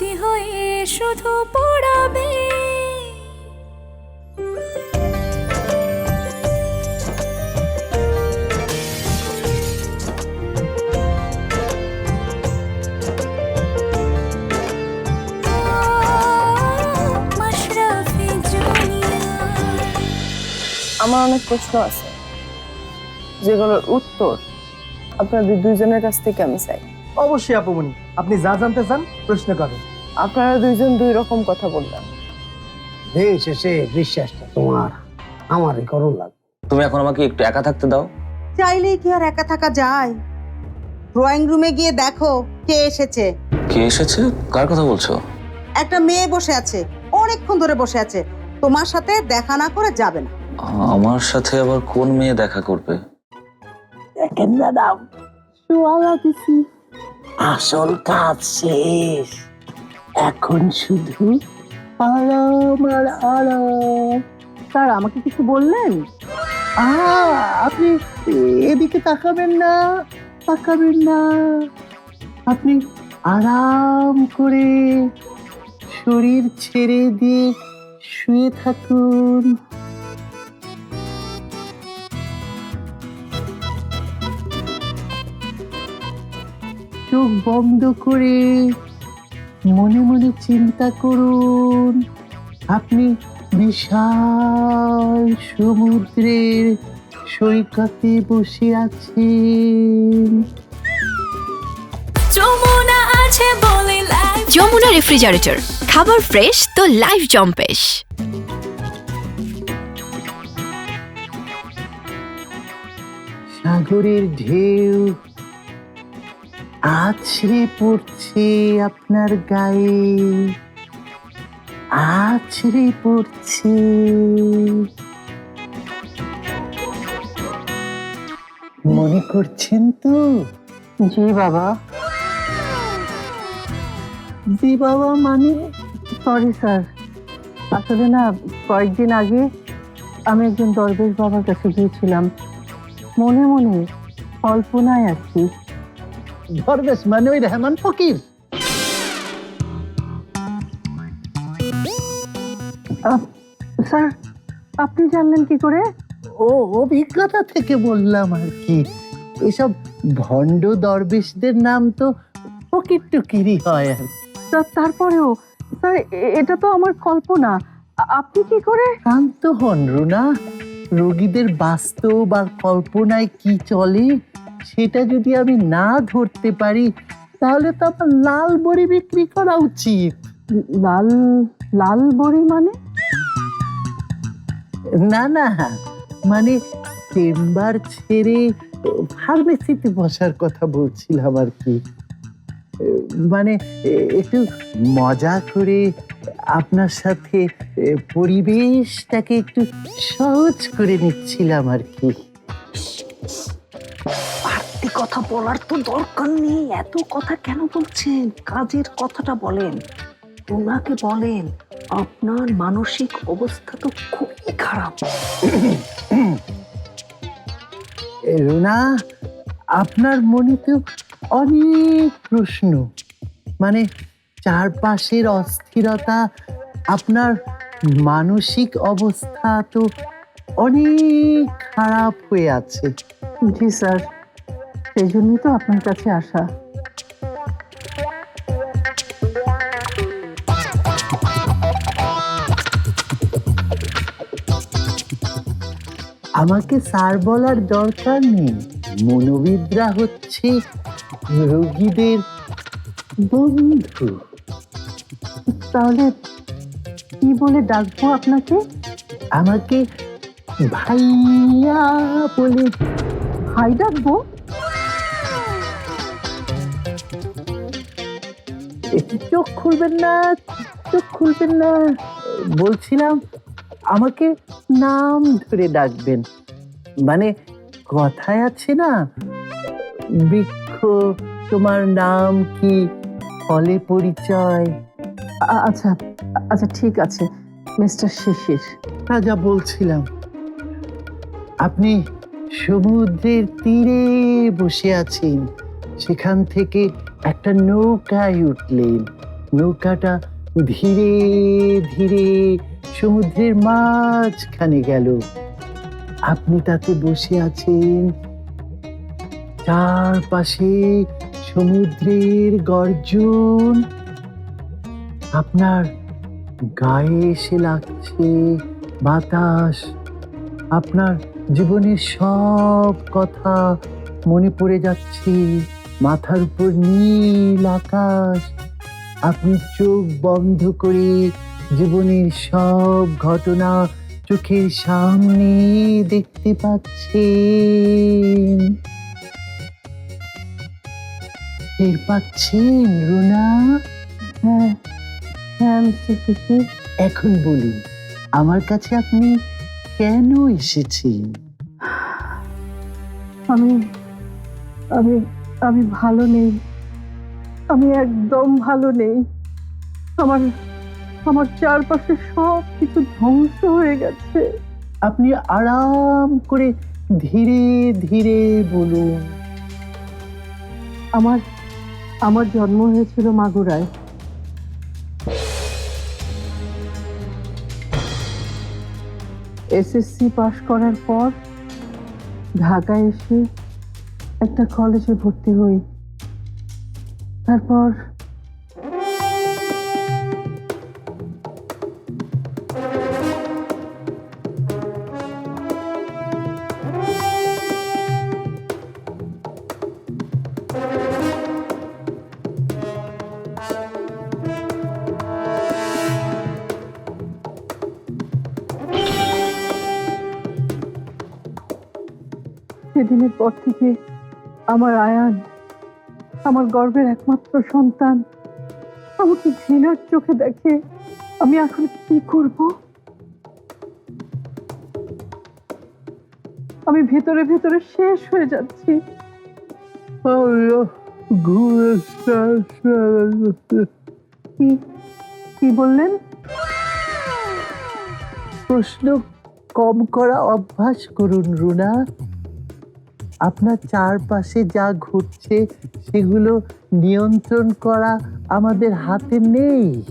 স্মৃতি হয়ে শুধু পড়াবে। আমার অনেক প্রশ্ন আছে যেগুলোর উত্তর আপনাদের দুইজনের কাছ থেকে আমি চাই। অবশ্যই আপুমনি আপনি যা জানতে চান প্রশ্ন করেন আপনারা দুইজন দুই রকম কথা বললেন। দিন শেষে বিশ্বাসটা তোমার আমারই করুন লাগবে। তুমি এখন আমাকে একটু একা থাকতে দাও। চাইলেই কি আর একা থাকা যায়? ড্রয়িং রুমে গিয়ে দেখো কে এসেছে। কে এসেছে? কার কথা বলছো? একটা মেয়ে বসে আছে অনেকক্ষণ ধরে বসে আছে। তোমার সাথে দেখা না করে যাবে না। আমার সাথে আবার কোন মেয়ে দেখা করবে? দেখেন ম্যাডাম সোয়ালা দিছি আসল কাজ শেষ। এখন শুধু আরাম আর আরাম। স্যার, আমাকে কিছু বললেন? আপনি এদিকে তাকাবেন না তাকাবেন না। আপনি আরাম করে শরীর ছেড়ে দিয়ে শুয়ে থাকুন। চোখ বন্ধ করে মনে মনে চিন্তা করুন আপনি বিশাল সমুদ্রের সৈকতে বসে আছেন। যমুনা আছে বলে লাইফ যমুনা রেফ্রিজারেটর খাবার ফ্রেশ তো লাইফ জম্পেশ। সাগরের ঢেউ আছড়ে পড়ছে আপনার গায়ে। আছড়ে পড়ছে। মনে করছেন তো? জি বাবা। জি বাবা মানে? সরি স্যার আসলে না কয়েকদিন আগে আমি একজন দরবেশ বাবার কাছে গিয়েছিলাম। মনে মনে কল্পনায় আছি ধরবেশ মানে ওই রহমান ফকির। স্যার আপনি জানলেন কি করে? ও অভিজ্ঞতা থেকে বললাম আর কি। এসব ভণ্ড দরবেশদের নাম তো ফকির হয় আর তারপরেও স্যার এটা তো আমার কল্পনা। আপনি কি করে? শান্ত হন রুনা। রোগীদের বাস্তব আর কল্পনায় কি চলে? সেটা যদি আমি না ধরতে পারি তাহলে তো আমার লাল বড়ি বিক্রি করা উচিত। লাল লাল বড়ি মানে? না না মানে চেম্বার ছেড়ে ফার্মেসিতে বসার কথা বলছিলাম আর কি। মানে একটু মজা করে আপনার সাথে পরিবেশটাকে একটু সহজ করে নিচ্ছিলাম আর কি। কথা বলার তো দরকার নেই। এত কথা কেন বলছেন? কাজের কথাটা বলেন। ওনাকে বলেন আপনার মানসিক অবস্থা তো খুবই খারাপ। এ, রুনা আপনার মনে তো অনেক প্রশ্ন। মানে চারপাশের অস্থিরতা আপনার মানসিক অবস্থা তো অনেক খারাপ হয়ে আছে। জি স্যার। সেই জন্যই তো আপনার কাছে আসা। আমাকে স্যার বলার দরকার নেই। মনোবিদরা হচ্ছে রোগীদের বন্ধু। তাহলে কি বলে ডাকবো আপনাকে? আমাকে ভাইয়া বলে ভাই ডাকবো? চোখ খুলবেন না চোখ খুলবেন না। বলছিলাম আমাকে নাম ধরে ডাকবেন। মানে কথায় আছে না বৃক্ষ তোমার নাম কি ফলে পরিচয়? আচ্ছা আচ্ছা ঠিক আছে মিস্টার শিশির। তা যা বলছিলাম। আপনি সমুদ্রের তীরে বসে আছেন সেখান থেকে একটা নৌকায় উঠলেন। নৌকাটা ধীরে ধীরে সমুদ্রের মাঝখানে গেল। আপনি তাতে বসে আছেন। চারপাশে সমুদ্রের গর্জন। আপনার গায়ে এসে লাগছে বাতাস। আপনার জীবনের সব কথা মনে পড়ে যাচ্ছে। মাথার উপর নীল আকাশ, আপনি চোখ বন্ধ করে জীবনের সব ঘটনা চোখের সামনে দেখতে পাচ্ছেন। টের পাচ্ছেন, রুনা? হ্যাঁ হ্যাঁ এখন বলুন, আমার কাছে আপনি কেন এসেছেন? আমি আমি আমি ভালো নেই। আমি একদম ভালো নেই। আমার আমার চারপাশে সব কিছু ধ্বংস হয়ে গেছে। আপনি আরাম করে ধীরে ধীরে বলুন। আমার আমার জন্ম হয়েছিল মাগুরায়। এসএসসি পাশ করার পর ঢাকায় এসে একটা কলেজে ভর্তি হই। তারপর সেদিনের পর থেকে আমার আয়ান আমার গর্বের একমাত্র সন্তান। আমাকে ঘৃণার চোখে দেখে আমি এখন কি করব? আমি ভেতরে ভেতরে শেষ হয়ে যাচ্ছি। কি কি বললেন? প্রশ্ন কম করা অভ্যাস করুন রুনা। আপনার চারপাশে যা ঘটছে সেগুলো নিয়ন্ত্রণ করা আমাদের হাতে নেই।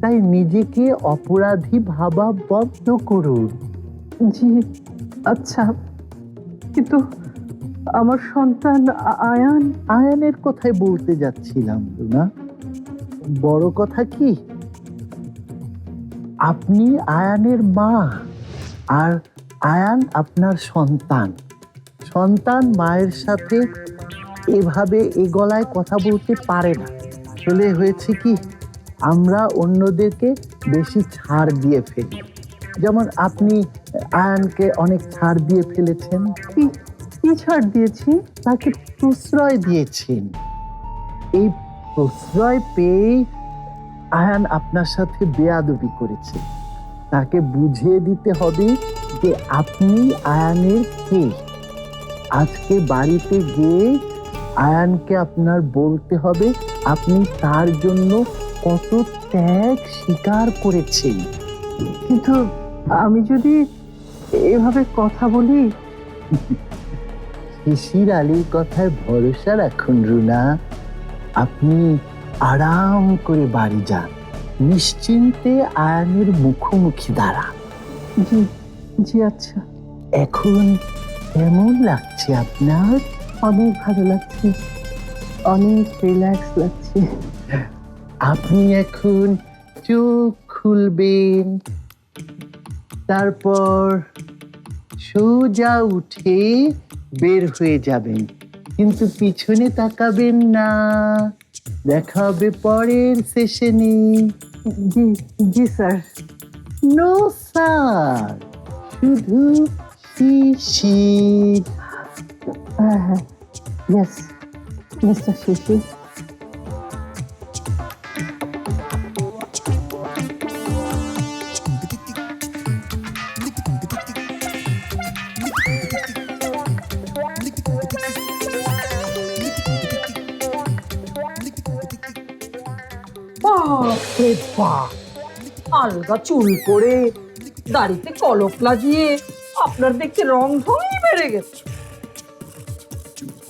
তাই নিজেকে অপরাধী ভাবা বন্ধ করুন। জি আচ্ছা। কিন্তু আমার সন্তান আয়ান? আয়ানের কথাই বলতে যাচ্ছিলাম না বড় কথা কি? আপনি আয়ানের মা আর আয়ান আপনার সন্তান। সন্তান মায়ের সাথে এভাবে এ গলায় কথা বলতে পারে না। আসলে হয়েছে কি? আমরা অন্যদেরকে বেশি ছাড় দিয়ে ফেলি। যেমন আপনি আয়ানকে অনেক ছাড় দিয়ে ফেলেছেন। কি কি ছাড় দিয়েছি? তাকে প্রশ্রয় দিয়েছেন এই প্রশ্রয় পেয়ে আয়ান আপনার সাথে বেয়াদবি করেছে। তাকে বুঝিয়ে দিতে হবে যে আপনি আয়ানের কে? আজকে বাড়িতে গিয়ে আয়ানকে আপনার বলতে হবে আপনি তার জন্য কত ত্যাগ স্বীকার করেছেন। কিন্তু আমি যদি এভাবে কথা বলি শিশির আলীর কথায় ভরসা রাখুন রুনা। আপনি আরাম করে বাড়ি যান। নিশ্চিন্তে আয়ানের মুখোমুখি দাঁড়ান। জি জি আচ্ছা। এখন কেমন লাগছে আপনার? অনেক ভালো লাগছে। অনেক রিল্যাক্স লাগছে। আপনি এখন চোখ খুলবেন। তারপর সোজা উঠে বের হয়ে যাবেন। কিন্তু পিছনে তাকাবেন না। দেখা হবে পরের সেশনে জি জি স্যার। নো স্যার শুধু শিশির হ্যাঁ হ্যাঁ ইয়েস মিস্টার শিশির বাপরে বাপ আলগা চুল করে দাড়িতে কলপ লাগিয়ে আপনার দেখতে রং ঢংই বেড়ে গেছে।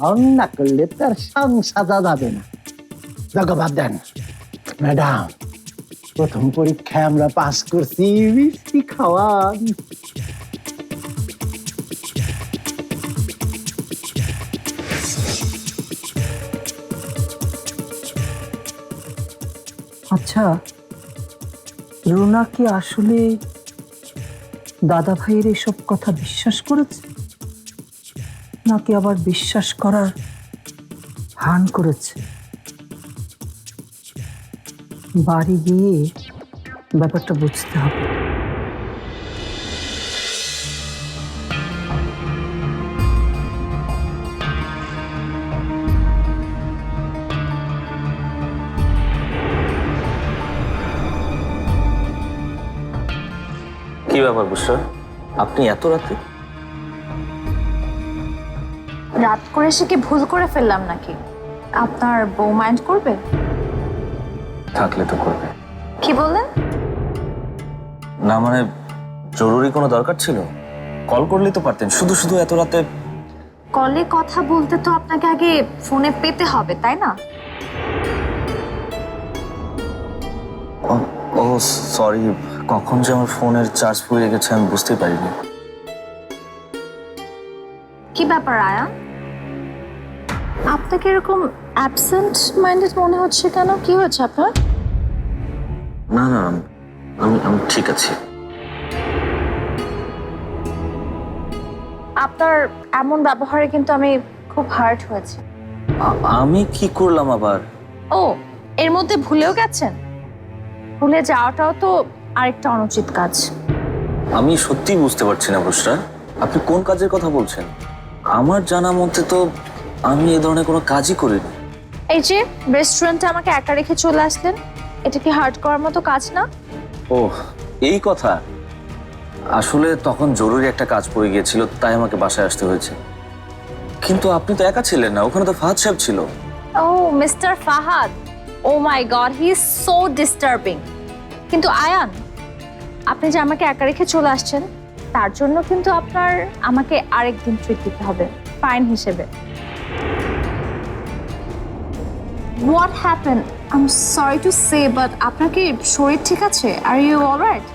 রং না করলে তার সাং সাজা যাবে না। জগবাদ দেন। ম্যাডাম প্রথম পরীক্ষায় আমরা পাস করছি মিষ্টি খাওয়ান। আচ্ছা রুনা কি আসলে দাদা ভাইয়ের এসব কথা বিশ্বাস করেছে? নাকি আবার বিশ্বাস করার ভান করেছে? বাড়ি গিয়ে ব্যাপারটা বুঝতে হবে। ব্যাপার বুসরা আপনি এত রাতে? রাত করে সে কি ভুল করে ফেললাম নাকি? আপনার বউ মাইন্ড করবে? থাকলে তো করবে। কি বললেন? না মানে জরুরি কোনো দরকার ছিল? কল করলেই তো পারতেন। শুধু শুধু এত রাতে কলে কথা বলতে তো আপনাকে আগে ফোনে পেতে হবে তাই না? ও- ও সরি। কখন যে আমার ফোনের চার্জ ফুরিয়ে গেছে আমি বুঝতেই পারিনি। কি ব্যাপার আয়া? আপনাকে এরকম অ্যাবসেন্ট মাইন্ডেড মনে হচ্ছে কেন? কি হয়েছে আপনার? না না আমি আমি ঠিক আছি। আপনার এমন ব্যবহারে কিন্তু আমি খুব হার্ট হয়েছে। আমি কি করলাম আবার? ও এর মধ্যে ভুলেও গেছেন? ভুলে যাওয়াটাও তো আরেকটা অনুচিত কাজ। আমি সত্যিই বুঝতে পারছি না বুসরা আপনি কোন কাজের কথা বলছেন? আমার জানা মতে তো আমি এ ধরনের কোনো কাজই করিনি। এই যে রেস্টুরেন্টে আমাকে একা রেখে চলে আসলেন এটা কি হার্ট করার মতো কাজ না? ও এই কথা। আসলে তখন জরুরি একটা কাজ পড়ে গিয়েছিল তাই আমাকে বাসায় আসতে হয়েছে। কিন্তু আপনি তো একা ছিলেন না ওখানে তো ফাহাদ সাহেব ছিল। ও mister Fahad. Oh my god he is so disturbing কিন্তু আয়ান, আপনি যে আমাকে একা রেখে চলে আসছেন, তার জন্য কিন্তু আপনার আমাকে আরেকদিন ট্রিট দিতে হবে ফাইন হিসেবে। What happen I am sorry to say but আপনার কি শরীর ঠিক আছে? আর ইউ অলরাইট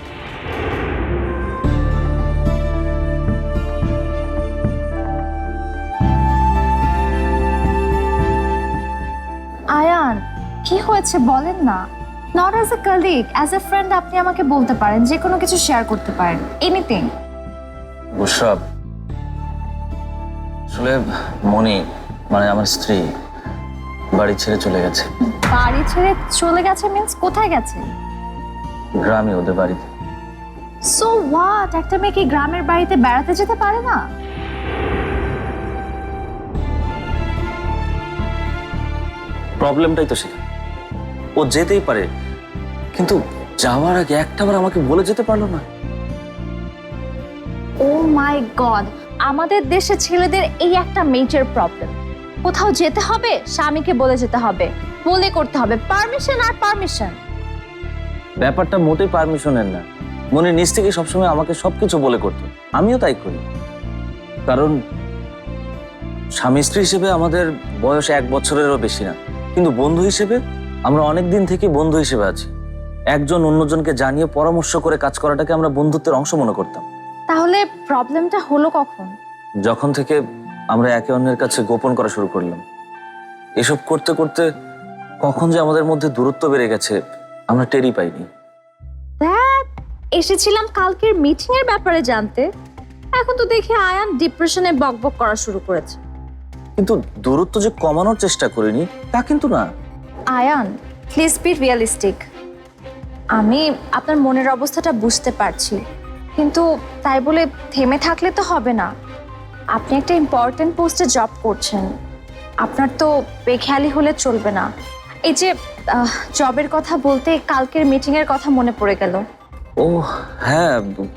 আয়ান, কি হয়েছে বলেন না। Not as a colleague as a friend আপনি আমাকে বলতে পারেন যে কোনো কিছু শেয়ার করতে পারেন এনিথিং বুসরাব আসলে মনি মানে আমার স্ত্রী বাড়ি ছেড়ে চলে গেছে। বাড়ি ছেড়ে চলে গেছে মিন্স কোথায় গেছে? গ্রামে ওদের বাড়িতে। সো হোয়াট একটা মেয়ে কি গ্রামের বাড়িতে বেড়াতে যেতে পারে না? প্রবলেমটাই তো সেখানে ও যেতেই পারে। কিন্তু যাওয়ার আগে একটাবার আমাকে বলে যেতে পারল না। ও মাই গড আমাদের দেশে ছেলেদের এই একটা মেজর প্রবলেম কোথাও যেতে হবে স্বামীকে বলে যেতে হবে বলে করতে হবে। পারমিশন আর পারমিশন ব্যাপারটা মোটেই পারমিশনের না। মনে নিজ থেকে সবসময় আমাকে সবকিছু বলে করতো। আমিও তাই করি। কারণ স্বামী স্ত্রী হিসেবে আমাদের বয়স এক বছরেরও বেশি না। কিন্তু বন্ধু হিসেবে আমরা অনেক দিন থেকে বন্ধু হিসেবে আছি। একজন অন্যজনকে জানিয়ে পরামর্শ করে কাজ করাটাকে আমরা বন্ধুত্বের অংশ মনে করতাম। তাহলে প্রবলেমটা হলো কখন? যখন থেকে আমরা একে অন্যের কাছে গোপন করা শুরু করলাম। এসব করতে করতে কখন যে আমাদের মধ্যে দূরত্ব বেড়ে গেছে আমরা টেরই পাইনি। এসেছিলাম কালকের মিটিং এর ব্যাপারে জানতে। এখন তো দেখি আয়ান ডিপ্রেশনে বকবক করা শুরু করেছে। কিন্তু দূরত্ব যে কমানোর চেষ্টা করিনি তা কিন্তু না। আয়ান প্লিজ বি রিয়েলিস্টিক আমি আপনার মনের অবস্থাটা বুঝতে পারছি কিন্তু তাই বলে থেমে থাকলে তো হবে না। আপনি একটা ইম্পর্টেন্ট পোস্টে জব করছেন আপনার তো বেখেয়ালি হলে চলবে না। এই যে জবের কথা বলতে কালকের মিটিংয়ের কথা মনে পড়ে গেল। ও হ্যাঁ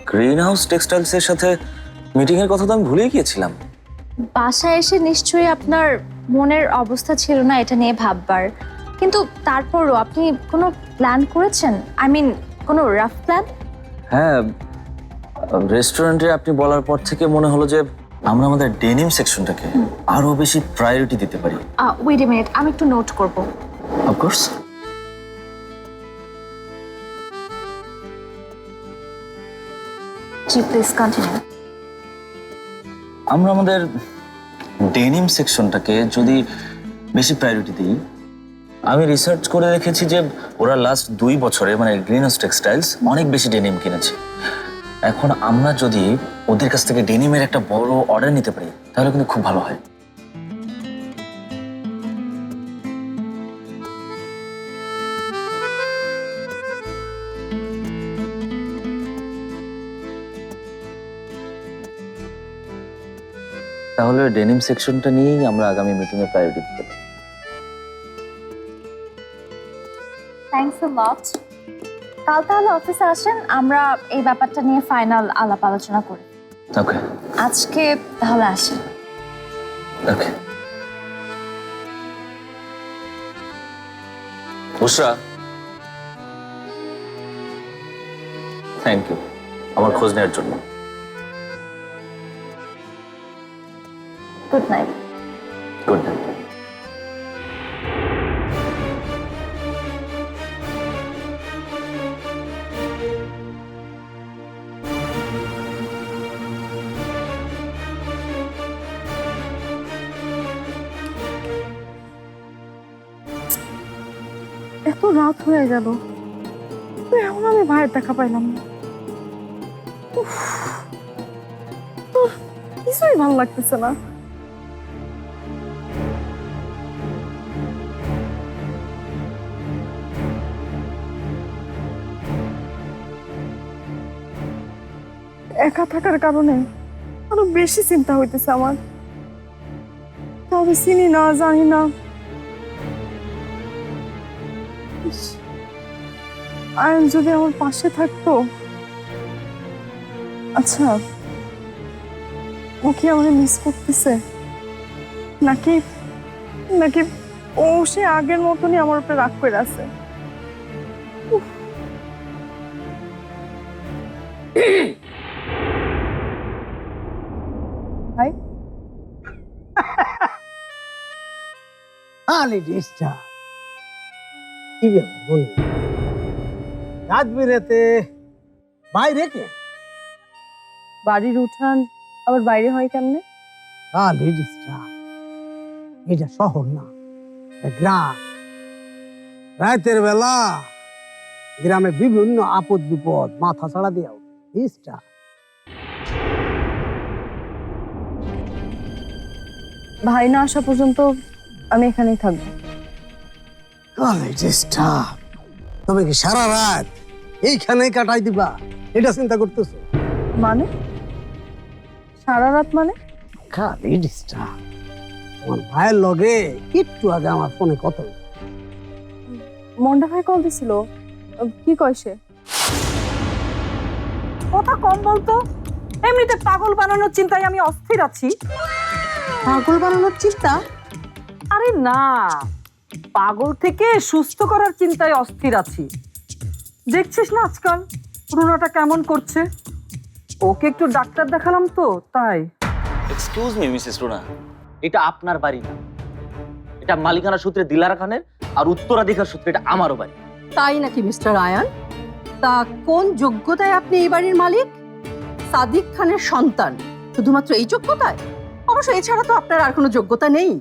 গ্রিন হাউস টেক্সটাইলস এর সাথে মিটিং এর কথা তো আমি ভুলেই গিয়েছিলাম। বাসায় এসে নিশ্চয়ই আপনার মনের অবস্থা ছিল না এটা নিয়ে ভাববার। কিন্তু তারপরও আপনি কোনো প্ল্যান করেছেন? আই মিন কোনো রাফ প্ল্যান হ্যাঁ রেস্টুরেন্টে আপনি বলার পর থেকে মনে হলো যে আমরা আমাদের ডেনিম সেকশনটাকে আরও বেশি প্রায়োরিটি দিতে পারি। ওয়েট এ মিনিট আমি একটু নোট করব। অফকোর্স কোর্স আমরা আমাদের ডেনিম সেকশনটাকে যদি বেশি প্রায়োরিটি দিই আমি রিসার্চ করে দেখেছি যে ওরা লাস্ট দুই বছরে মানে গ্রিনহাউস টেক্সটাইলস অনেক বেশি ডেনিম কিনেছে। এখন আমরা যদি ওদের কাছ থেকে ডেনিমের একটা বড় অর্ডার নিতে পারি, তাহলে কিন্তু খুব ভালো হয়। তাহলে ডেনিম সেকশনটা নিয়েই আমরা আগামী মিটিংয়ে প্রায়োরিটি দিতে পারি। আ লট কাল তাহলে অফিসে আসেন আমরা এই ব্যাপারটা নিয়ে ফাইনাল আলাপ আলোচনা করি। ওকে আজকে তাহলে আসি ওকে উষা থ্যাংক ইউ আমার খোঁজ নেওয়ার জন্য। গুড নাইট গুড নাইট রাত হয়ে গেল। এখন আমি ভাইয়ের দেখা পাইলাম না। কিছুই ভালো লাগতেছে না। একা থাকার কারণে আরও বেশি চিন্তা হইতেছে আমার। তবে চিনি না, জানি না। আয়ন যদি আমার পাশে থাকতো? আচ্ছা ও কি আমাকে মিস করতেছে? নাকি নাকি ও সে আগের মতনই আমার উপরে রাগ করে আছে। ভাই? কি ব্যাপার রাত বেরাতে বাইরে কে? বাড়ির উঠান আবার বাইরে হয় কেমনে? ডিস্টার্ব এটা শহর না এটা গ্রাম। রাতের বেলা গ্রামে বিভিন্ন আপদ বিপদ মাথা ছাড়া দেওয়া ডিস্টার্ব ভাই না আসা পর্যন্ত আমি এখানেই থাকব। আলে ডিস্টার্ব তুমি কি সারা রাত এইখানেই কাটাই দিবা। এটা চিন্তা করতেছো? মানে? সারা রাত মানে? খালি ডিস্টার্ব। আমার ভাইয়ের লগে একটু আগে আমার ফোনে কথা হইছে। মন্ডা ভাই কল দিছিল। কি কয় সে? কথা কম বলতো। এমনিতে পাগল বানানোর চিন্তায় আমি অস্থির আছি। পাগল বানানোর চিন্তা? আরে না। পাগল থেকে সুস্থ করার চিন্তায় অস্থির আছি। দেখছিস না আজকাল? রুনাটা কেমন করছে? ওকে একটু ডাক্তার দেখালাম তো তাই। এক্সকিউজ মি মিসেস রুনা এটা আপনার বাড়ি না। এটা মালিকানা সূত্রে দিলারা খানের আর উত্তরাধিকার সূত্রে এটা আমারও বাড়ি। তাই নাকি মিস্টার আয়ান তা কোন যোগ্যতায় আপনি এই বাড়ির মালিক? সাদিক খানের সন্তান শুধুমাত্র এই যোগ্যতায়? অবশ্য এছাড়া তো আপনার আর কোনো যোগ্যতা নেই।